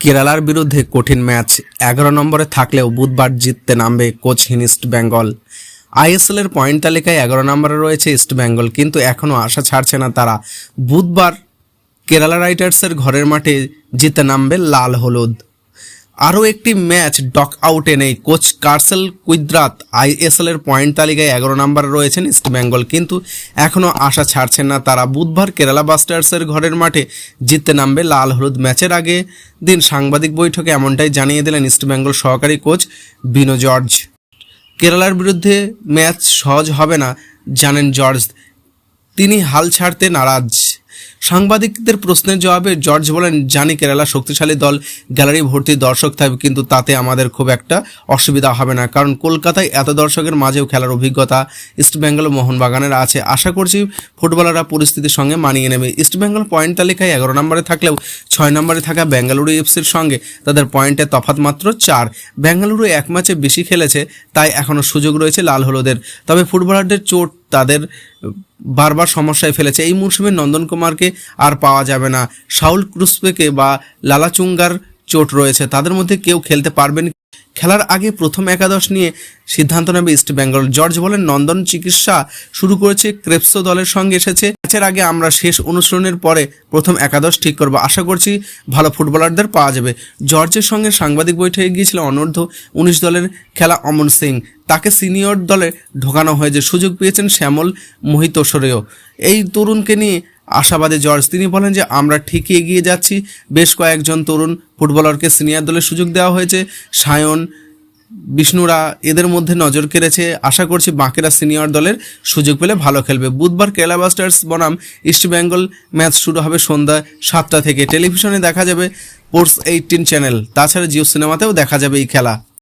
কেরালার বিরুদ্ধে কঠিন ম্যাচ। এগারো নম্বরে থাকলেও বুধবার জিততে নামবে কোচহীন ইস্ট বেঙ্গল। আইএসএল এর পয়েন্ট তালিকায় এগারো নম্বরে রয়েছে ইস্ট বেঙ্গল, কিন্তু এখনও আশা ছাড়ছে না তারা। বুধবার কেরালা রাইটার্সের ঘরের মাঠে জিতে নামবে লাল হলুদ। আরও একটি ম্যাচ ডক আউটে নেই। কোচ কার্সেল কুইদ্রাত আইএসএল এর পয়েন্ট তালিকায় এগারো নম্বরে রয়েছেন ইস্ট বেঙ্গল, কিন্তু এখনও আশা ছাড়ছেন না তারা। বুধবার কেরালা বাস্টার্সের ঘরের মাঠে জিততে নামবে লাল হলুদ ম্যাচের আগে। দিন সাংবাদিক বৈঠকে এমনটাই জানিয়ে দিলেন ইস্ট বেঙ্গল সহকারী কোচ বিনো জর্জ। কেরালার বিরুদ্ধে ম্যাচ সহজ হবে না, জানেন জর্জ। তিনি হাল ছাড়তে নারাজ। সাংবাদিকদের প্রশ্নের জবাবে জর্জ বলেন, জানি কেরালা শক্তিশালী দল, গ্যালারি ভর্তি দর্শক থাকবে, কিন্তু তাতে আমাদের খুব একটা অসুবিধা হবে না। কারণ কলকাতায় এত দর্শকের মাঝেও খেলার অভিজ্ঞতা ইস্টবেঙ্গল মোহনবাগানের আছে। আশা করছি ফুটবলাররা পরিস্থিতির সঙ্গে মানিয়ে নেবে। ইস্টবেঙ্গল পয়েন্ট তালিকায় এগারো নম্বরে থাকলেও ছয় নম্বরে থাকা বেঙ্গালুরু এফসির সঙ্গে তাদের পয়েন্টের তফাত মাত্র চার। বেঙ্গালুরু এক ম্যাচে বেশি খেলেছে, তাই এখনও সুযোগ রয়েছে লাল হলুদের। তবে ফুটবলারদের চোট তাদের বারবার সমস্যায় ফেলেছে। এই মৌসুমে নন্দন কুমারকে আর পাওয়া যাবে না। শাউল ক্রুসপেকে বা লালাচুঙ্গার চোট রয়েছে। তাদের মধ্যে কেউ খেলতে পারবেন খেলার আগে প্রথম একাদশ নিয়ে সিদ্ধান্ত নেবে ইস্ট বেঙ্গল। জর্জ বলেন, নন্দন চিকিৎসা শুরু করেছে, ক্রেপসো দলের সঙ্গে এসেছে। ম্যাচের আগে আমরা শেষ অনুশীলনের পরে প্রথম একাদশ ঠিক করব। আশা করছি ভালো ফুটবলারদের পাওয়া যাবে। জর্জের সঙ্গে সাংবাদিক বৈঠকে গিয়েছিল অনূর্ধ্ব উনিশ দলের খেলা অমন সিং। তাকে সিনিয়র দলে ঢোকানো হয়েছে। সুযোগ পেয়েছেন শ্যামল মোহিতোসরেও এই তরুণকে নিয়ে আশাবাদী জর্জ। তিনি বলেন যে, আমরা ঠিকই এগিয়ে যাচ্ছি। বেশ কয়েকজন তরুণ ফুটবলারকে সিনিয়র দলে সুযোগ দেওয়া হয়েছে। সায়ন, বিষ্ণুরা এদের মধ্যে নজর কেড়েছে। আশা করছি বাঁকেরা সিনিয়র দলের সুযোগ পেলে ভালো খেলবে। বুধবার কেরালা ব্লাস্টার্স বনাম ইস্ট বেঙ্গল ম্যাচ শুরু হবে সন্ধ্যা সাতটা থেকে। টেলিভিশনে দেখা যাবে স্পোর্টস এইটিন চ্যানেল। তাছাড়া জিও সিনেমাতেও দেখা যাবে এই খেলা।